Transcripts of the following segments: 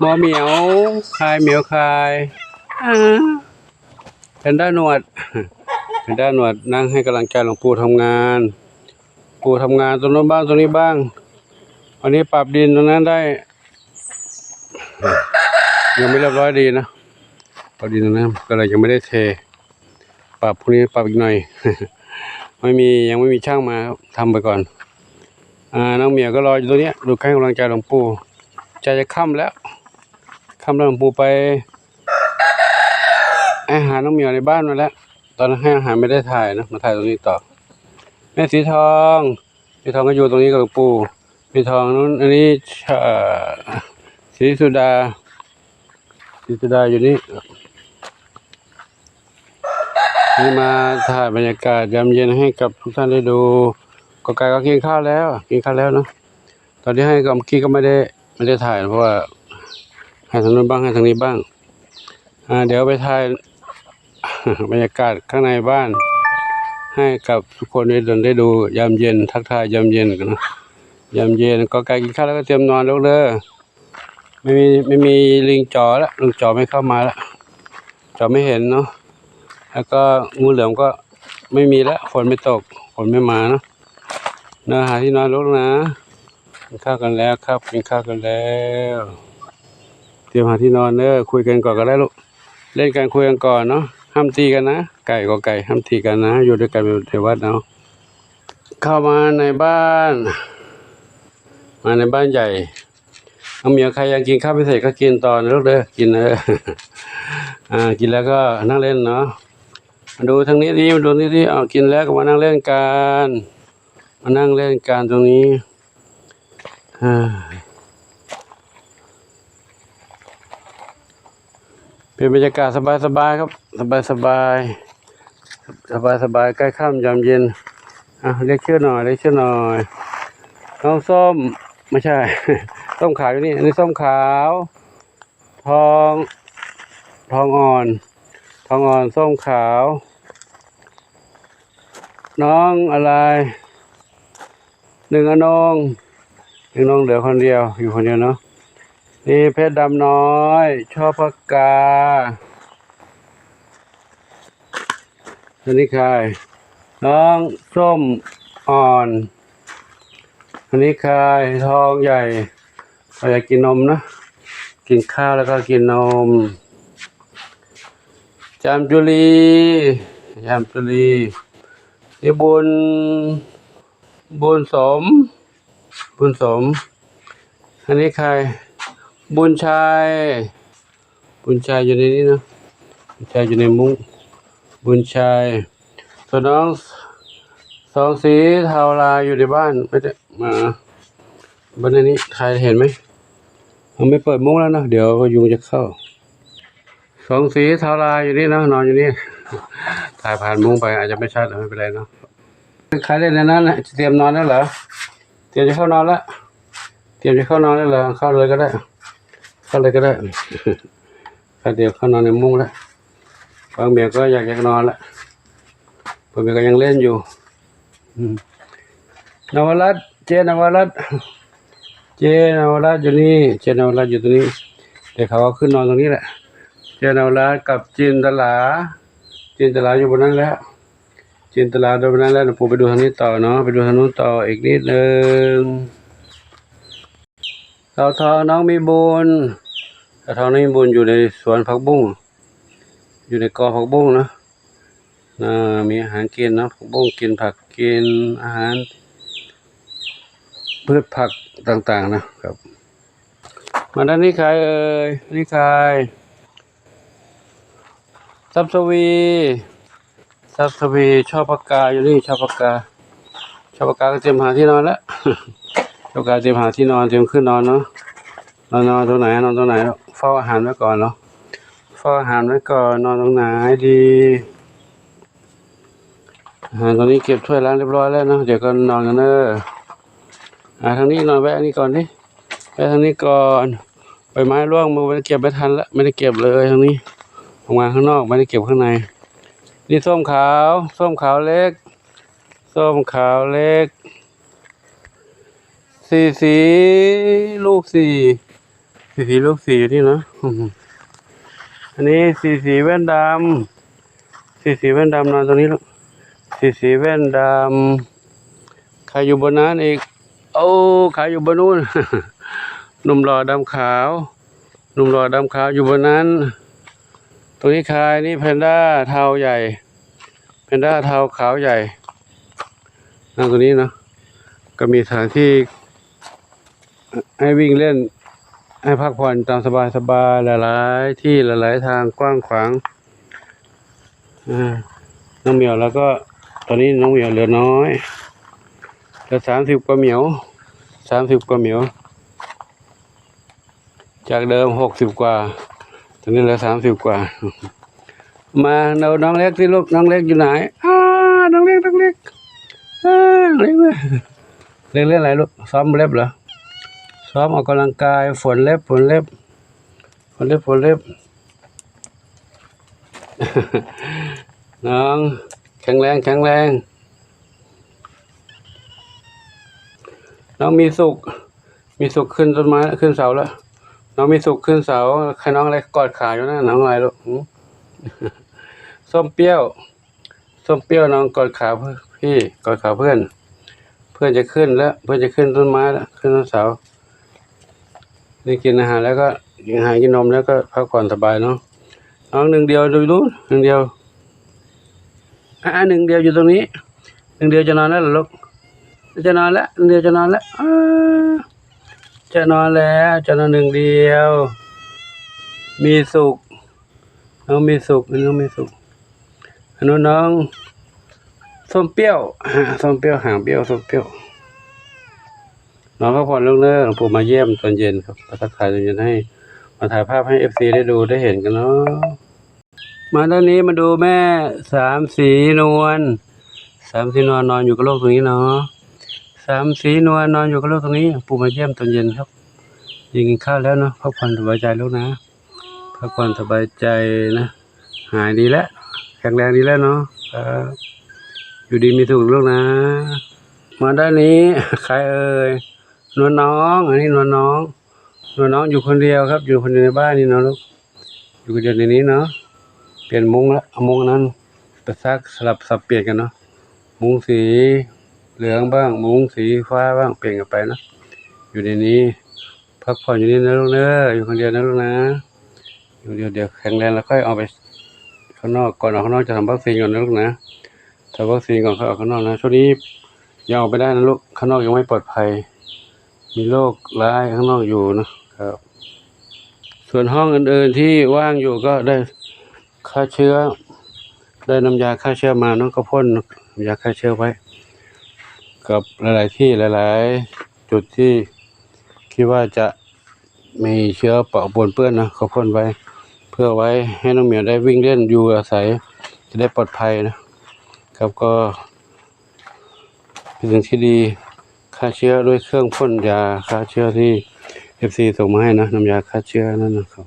หมอเหมียวคายเหมียวคายอ่าแพนด้าหนวดแพนด้าหนวดนั่งให้กำลังใจหลวงปู่ทำงาน ปู่ทำงานตรงนู้นบ้างตรงนี้บ้างวันนี้ปรับดินตรงนั้นได้ ยังไม่เรียบร้อยดีนะปรับดินตรงนั้นก็เลยยังไม่ได้เท ปรับพรุ่งนี้ปรับอีกหน่อยไม่มียังไม่มีช่างมาครับทำไปก่อนอ่าน้องเหมียวก็รออยู่ตรงเนี้ยดูให้กำลังใจหลวงปู่ใจจะค่ำแล้ว ค่ำแล้วหลวงปู่ไปอาหารน้องเหมียวในบ้านมาแล้ว ตอนนั้นให้อาหารไม่ได้ถ่ายนะมาถ่ายตรงนี้ต่อ แม่สีทองสีทองก็อยู่ตรงนี้กับหลวงปู่สีทองนู้นอันนี้เอ่อสีสุดาสีสุดาอยู่นี่นี่มาถ่ายบรรยากาศยามเย็นให้กับทุกท่านได้ดูก็ไก่ก็กินข้าวแล้ว กินข้าวแล้วเนาะตอนที่ให้กับกี้ก็ไม่ได้ไม่ได้ถ่ายเพราะว่า ให้ทางนู้นบ้างให้ทางนี้บ้างอ่าเดี๋ยวไปถ่ายบรรยากาศข้างในบ้าน ให้กับทุกคนได้ดนได้ดูยามเย็นทักทายยามเย็นกันนะยามเย็นก็ไก่กินข้าวแล้วก็เตรียมนอนแล้วเด้อไม่มีไม่มีลิงจอแล้วลิงจอไม่เข้ามาแล้วจอไม่เห็นเนาะแล้วก็งูเหลือมก็ไม่มีแล้วฝนไม่ตกฝนไม่มาเนาะเนื้อหาที่นอนลูกนะกินข้าวกันแล้วครับกินข้าวกันแล้ว รียมหาที่นอนเด้อคุยกันก่อนก็ได้ลูกเล่นกันคุยกันก่อนเนาะห้ามตีกันนะไก่ก็ไก่ห้ามตีกันนะ อยู่ด้วยกันในวัดเนาะเข้ามาในบ้าน มาในบ้านใหญ่น้องเมียใครอยากกินข้าวพิเศษก็กินตอนลูกเด้อกินเด้ออ่ากินแล้วก็นั่งเล่นเนาะมาดูทางนี้ดิมาดูนี่ดิเอากินแล้วก็มานั่งเล่นกันมานั่งเล่นการตรงนี้อ่า เป็นบรรยากาศสบายๆครับ สบายๆสบายๆใกล้ค่ำยามเย็นอะเรียกชื่อหน่อยเรียกชื่อหน่อยน้องส้มไม่ใช่ ส้มขาวอยู่นี่อันนี้ส้มขาว ทองทองอ่อน ทองอ่อนส้มขาว น้องอะไร หนึ่งอนงหนึ่งน้องเหลือคนเดียวอยู่คนเดียวเนาะ นี่เพชรดำน้อย ชอบพักกาอันนี้ใครน้องส้มอ่อนอันนี้ใครทองใหญ่เราอยากกินนมนะ กินข้าวแล้วก็กินนม จามจุลีจามจุลีนี่บุญ บุญสม บุญสม อันนี้ใคร บุญชัย บุญชัยอยู่ในนี้นะบุญชัยอยู่ในมุ้งบุญชัยส่วนน้องสองสีเทาลายอยู่ในบ้านไม่ได้มาบ้านในนี้ใครเห็นไหมเราไม่เปิดมุ้งแล้วนะเดี๋ยวยุงจะเข้า สองสีเทาลายอยู่นี่นะนอนอยู่นี่ถ่ายผ่านมุ้งไปอาจจะไม่ชัดไม่เป็นไรเนาะใครเล่นในนั้นนะเตรียมนอนแล้วเหรอเตรียมจะเข้านอนแล้วเตรียมจะเข้านอนแล้วเหรอเข้าเลยก็ได้ เข้าเลยก็ได้เข้าเดี๋ยวเข้านอนในมุ้งแล้วบางเมียก็อยากจะนอนแล้วบางเมียก็ยังเล่นอยู่นวรัตเจนวรัตเจนวรัตอยู่นี่ เจนวรัตอยู่ตรงนี้ เดี๋ยวเขาก็ขึ้นนอนตรงนี้แหละ เจนวรัตกับจินตลา จินตลาอยู่บนนั้นแล้ว จินตลาโดยบนนั้นแล้วเดี๋ยวผมไปดูทางนี้ต่อเนาะ ไปดูทางนู้นต่ออีกนิดนึง เต่าทองน้องมีบุญเต่าทองน้องมีบุญอยู่ในสวนผักบุ้ง อยู่ในกอผักบุ้งนะนะมีอาหารกินนะผักบุ้งกินผักกินอาหารพืชผักต่างๆนะครับ มาด้านนี้ใครเอ่ยนี่ใครซับสวีซับสวีชอบปากกาอยู่นี่ชอบปากกาชอบปากกาก็เตรียมหาที่นอนแล้ว ชอบปากกาเตรียมหาที่นอนเตรียมขึ้นนอนเนาะนอนนอนตรงไหนนอนตรงไหนเฝ้าอาหารไว้ก่อนเนาะเฝ้าอาหารไว้ก่อนนอนตรงไหนดีอาหารตอนนี้เก็บถ้วยล้างเรียบร้อยแล้วเนาะเดี๋ยวก็นอนกันเนอะอาทางนี้นอนแวะนี่ก่อนดิแวะทางนี้ก่อนใบไม้ร่วงมือไม่ได้เก็บไม่ทันละไม่ได้เก็บเลยทางนี้ออกมาข้างนอกไม่ได้เก็บข้างใน นี่ส้มขาว ส้มขาวเล็ก ส้มขาวเล็ก สีสีลูกสี่สีสีลูกสีอยู่นี่เนาะอันนี้สีสีแว่นดำสีสีแว่นดำนอนตรงนี้ลูกสีสีแว่นดำใครอยู่บนนั้นอีกโอ้ใครอยู่บนนู้นหนุ่มหล่อดำขาวหนุ่มหล่อดำขาวอยู่บนนั้น ตรงนี้ใครนี่แพนด้าเทาใหญ่แพนด้าเทาขาวใหญ่นั่งตรงนี้เนาะก็มีสถานที่ ให้วิ่งเล่น ให้พักผ่อนตามสบายสบายหลายๆ ที่หลายๆ ทางกว้างขวางน้องเหมียวแล้วก็ ตอนนี้น้องเหมียวเหลือน้อยเหลือสามสิบกว่าเหมียวสามสิบกว่าเหมียว จากเดิมหกสิบกว่า ตอนนี้เหลือสามสิบกว่า มาเราน้องเล็กที่ลูกน้องเล็กอยู่ไหนอ้าน้องเล็กน้องเล็กอ้าเล็กเว้ยเล่นเล่นอะไรลูกซ้อมเล็บเหรอ ซ้อมออกกำลังกายฝนเล็บฝนเล็บฝนเล็บฝนเล็บ น้อง แข็งแรงแข็งแรง น้องมีสุข มีสุขขึ้นต้นไม้ขึ้นเสาแล้ว น้องมีสุขขึ้นเสาใครน้องอะไรกอดขาอยู่นะน้องอะไรลูกส้มเปรี้ยวส้มเปรี้ยวน้องกอดขาเพื่อนพี่กอดขาเพื่อน เพื่อนจะขึ้นแล้ว เพื่อนจะขึ้นต้นไม้แล้วขึ้นต้นเสา ได้กินอาหารแล้วก็กินอาหารกินนมแล้วก็พักผ่อนสบายเนาะน้องหนึ่งเดียวดูนู้หนึ่งเดียวอ่าหนึ่งเดียวอยู่ตรงนี้หนึ่งเดียวจะนอนแล้วหรอลูกจะนอนแล้วหนึ่งเดียวจะนอนแล้วจะนอนแล้วจะนอนหนึ่งเดียว มีสุขน้องมีสุขน้องมีสุขอนนู้นน้องส้มเปรี้ยวส้มเปรี้ยวหางเปรี้ยวส้มเปรี้ยว น้องก็ผ่อนเรื่องเนอร์หลวงปู่มาเยี่ยมตอนเย็นครับมาทักทายตอนเย็นให้ มาถ่ายภาพให้เอฟซีได้ดูได้เห็นกันเนาะมาด้านนี้มาดูแม่สามสีนวลสามสีนวลนอนอยู่กับโลกตรงนี้เนาะสามสีนวลนอนอยู่กับโลกตรงนี้หลวงปู่มาเยี่ยมตอนเย็นครับยิงกินข้าวแล้วเนาะพักผ่อนสบายใจลูกนะพักผ่อนสบายใจนะ หายดีแล้วแข็งแรงดีแล้วเนาะอยู่ดีมีสุขลูกนะ มาด้านนี้ใครเอ่ย นวลน้อง อันนี้นวลน้องนวลน้องอยู่คนเดียวครับ อยู่คนเดียวในบ้านนี่เนาะลูกอยู่คนเดียวในนี้เนาะเปลี่ยนมุ้งละเอามุ้งนั้นไปซักสลับสับเปลี่ยนกันเนาะมุ้งสีเหลืองบ้าง มุ้งสีฟ้าบ้างเปลี่ยนกันไปเนาะอยู่ในนี้ พักผ่อนอยู่นี่นะลูกเนอะอยู่คนเดียวนะลูกนะอยู่เดียวเดี๋ยวแข็งแรงแล้วค่อยเอาไปข้างนอกก่อนออกข้างนอกจะทำวัคซีนก่อนนะลูกนะทำวัคซีนก่อนค่อยออกข้างนอกนะช่วงนี้ยังออกไปได้นะลูกข้างนอกยังไม่ปลอดภัย มีโรคร้ายข้างนอกอยู่นะครับ ส่วนห้องอื่นๆที่ว่างอยู่ก็ได้ฆ่าเชื้อ ได้น้ำยาฆ่าเชื้อมาเนาะก็พ่นน้ำยาฆ่าเชื้อไว้ กับหลายๆที่หลาย ๆ จุดที่คิดว่าจะมีเชื้อเปะปนเปื้อนนะก็พ่นไว้ เพื่อไว้ให้น้องเหมียวได้วิ่งเล่นอยู่อาศัยจะได้ปลอดภัยนะครับก็เป็นสิ่งที่ดี ฆ่าเชื้อด้วยเครื่องพ่นยาฆ่าเชื้อที่เอฟซีส่งมาให้นะน้ำยาฆ่าเชื้อนั่นนะครับ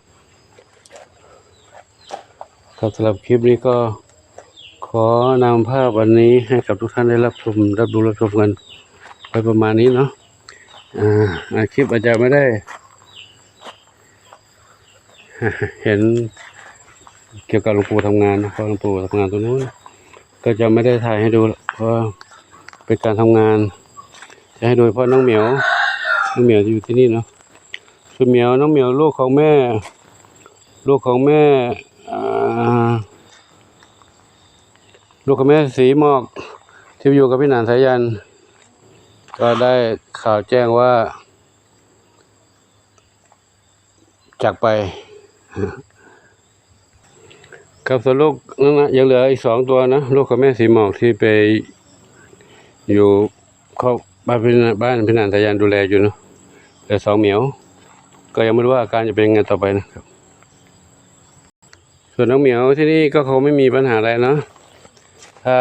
ครับสำหรับคลิปนี้ก็ขอนำภาพวันนี้ให้กับทุกท่านได้รับชมรับดูรับชมกันไปประมาณนี้เนาะอ่าคลิปอาจจะไม่ได้ เห็นเกี่ยวกับหลวงปู่ทำงานนะเพราะหลวงปู่ทำงานตรงนู้นก็จะไม่ได้ถ่ายให้ดูเพราะเป็นการทำงาน จะให้ดูเพราะน้องเหมียวน้องเหมียวจะอยู่ที่นี่เนาะส่วนเหมียวน้องเหมียวลูกของแม่ ลูกของแม่ลูกของแม่สีหมอกที่อยู่กับพี่หนานสายัน ก็ได้ข่าวแจ้งว่า จากไป ครับส่วนลูกนั่นนะยังเหลืออีกสองตัวนะ ลูกของแม่สีหมอกที่ไปอยู่เขาบ้านพี่นบ้านพี่นานทยันดูแลอยู่เนาะเหลือสองเหมียว ก็ยังไม่รู้ว่าอาการจะเป็นยังไงต่อไปนะครับ ส่วนน้องเหมียวที่นี่ก็คงไม่มีปัญหาอะไรเนาะถ้า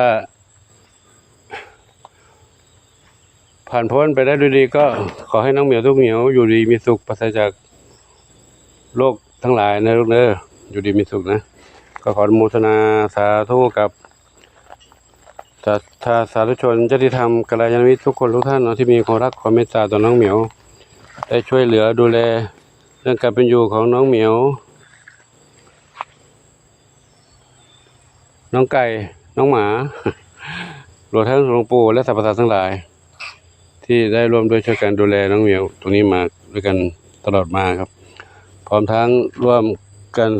ผ่านพ้นไปได้ด้วยดี ก็ขอให้น้องเหมียวทุกเหมียวอยู่ดีมีสุขปราศจากโรคทั้งหลายนะลูกเด้ออยู่ดีมีสุขนะ ก็ขอโมทนาสาธุกับ ศรัทธาสาธุชนญาติธรรมกัลยาณมิตรทุกคนทุกท่านเนาะที่มีความรักความเมตตาต่อน้องเหมียว ได้ช่วยเหลือดูแลในรื่องการเป็นอยู่ของน้องเหมียว น้องไก่ น้องหมารวมทั้งหลวงปู่และสรรพสัตว์ทั้งหลาย ที่ได้ร่วมด้วยช่วยกันดูแลน้องเหมียว ตรงนี้มาด้วยกันตลอดมาครับ พร้อมทั้งร่วมกัน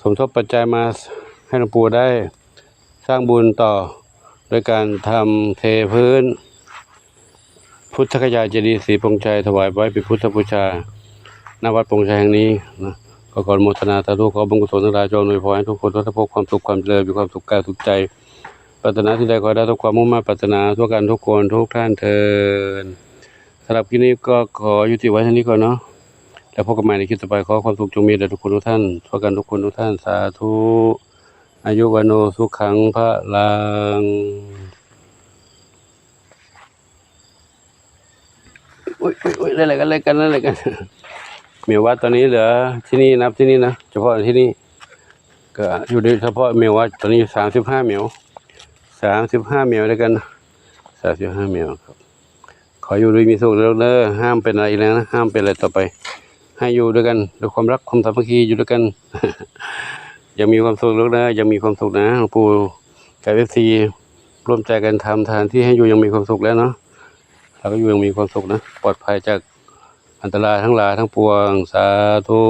สมทบปัจจัยมาให้หลวงปู่ได้ สร้างบุญต่อโดยการทำเทพื้น พุทธคยาเจดีย์ศรีปงชัยถวายไว้เป็นพุทธบูชาณวัดปงชัยแห่งนี้นะก็ขอโมทนาสาธุขอบุญกุศลทั้งหลายจงอวยพรให้ทุกคนทุกท่านพบความสุขความเจริญมีความสุขกายสุขใจปรารถนาที่ใดขอได้ทุกความมุ่งมั่นปรารถนาทั่วกันทุกคนทุกท่านเทินสำหรับคลิปนี้ก็ขอยุติไว้เท่านี้ก่อนเนาะแล้วพบกันใหม่ในคลิปต่อไปขอความสุขจงมีแด่ทุกคนทุกท่านทั่วกันทุกคนทุกท่านสาธุ อายุวันโนสุขังพระลังอุ้ยอุ้ยอุ้ยอะไรกันอะไรกันอะไรกันเหมียววัดตอนนี้เหลือที่นี่นับที่นี่นะเฉพาะที่นี่ก็อยู่ในเฉพาะเหมียววัดตอนนี้สามสิบห้าเหมียวสามสิบห้าเหมียวด้วยกันสามสิบห้าเหมียวครับ ขออยู่ด้วยมีสุขแล้วเด้อห้ามเป็นอะไรอีกแล้วนะห้ามเป็นอะไรต่อไป ให้อยู่ด้วยกันด้วยความรักความสามัคคีอยู่ด้วยกัน ยังมีความสุขลูกนะยังมีความสุขนะหลวงปู่กับเอฟซีร่วมใจกันทำทานที่ให้อยู่ยังมีความสุขแล้วเนาะเราก็อยู่ยังมีความสุขนะ ปลอดภัยจากอันตรายทั้งหลายทั้งปวงสาธุ